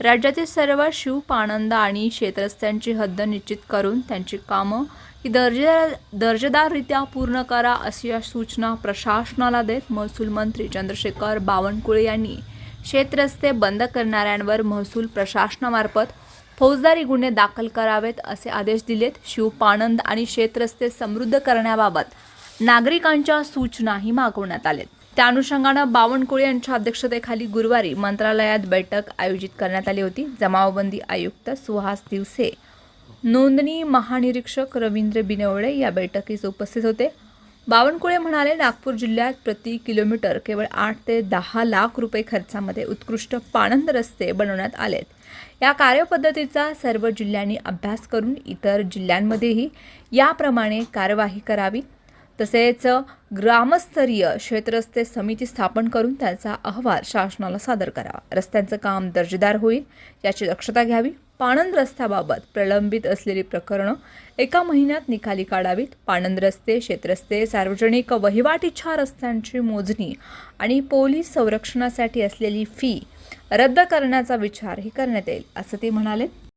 राज्यातील सर्व शिव पाणंद आणि शेतरस्त्यांची हद्द निश्चित करून त्यांची कामं ही दर्जेदार दर्जेदाररित्या पूर्ण करा अशी या सूचना प्रशासनाला देत महसूल मंत्री चंद्रशेखर बावनकुळे यांनी शेतरस्ते बंद करणाऱ्यांवर महसूल प्रशासनामार्फत फौजदारी गुन्हे दाखल करावेत असे आदेश दिलेत. शिव पाणंद आणि शेतरस्ते समृद्ध करण्याबाबत नागरिकांच्या सूचनाही मागवण्यात आल्यात त्या अनुषंगानं बावनकुळे यांच्या अध्यक्षतेखाली गुरुवारी मंत्रालयात बैठक आयोजित करण्यात आली होती. जमावबंदी आयुक्त सुहास दिवसे नोंदणी महानिरीक्षक रवींद्र बिनवळे या बैठकीस उपस्थित होते. बावनकुळे म्हणाले नागपूर जिल्ह्यात प्रति किलोमीटर केवळ आठ ते दहा लाख रुपये खर्चामध्ये उत्कृष्ट पाणंद रस्ते बनवण्यात आलेत. या कार्यपद्धतीचा सर्व जिल्ह्यांनी अभ्यास करून इतर जिल्ह्यांमध्येही याप्रमाणे कार्यवाही करावी. तसेच ग्रामस्तरीय क्षेत्रस्ते समिती स्थापन करून त्यांचा अहवाल शासनाला सादर करावा रस्त्यांचं काम दर्जेदार होईल याची दक्षता घ्यावी. पाणंद रस्त्याबाबत प्रलंबित असलेली प्रकरणं एका महिन्यात निकाली काढावीत. पाणंद रस्ते शेतरस्ते सार्वजनिक वहिवाटीच्या रस्त्यांची मोजणी आणि पोलीस संरक्षणासाठी असलेली फी रद्द करण्याचा विचारही करण्यात येईल असं ते म्हणाले.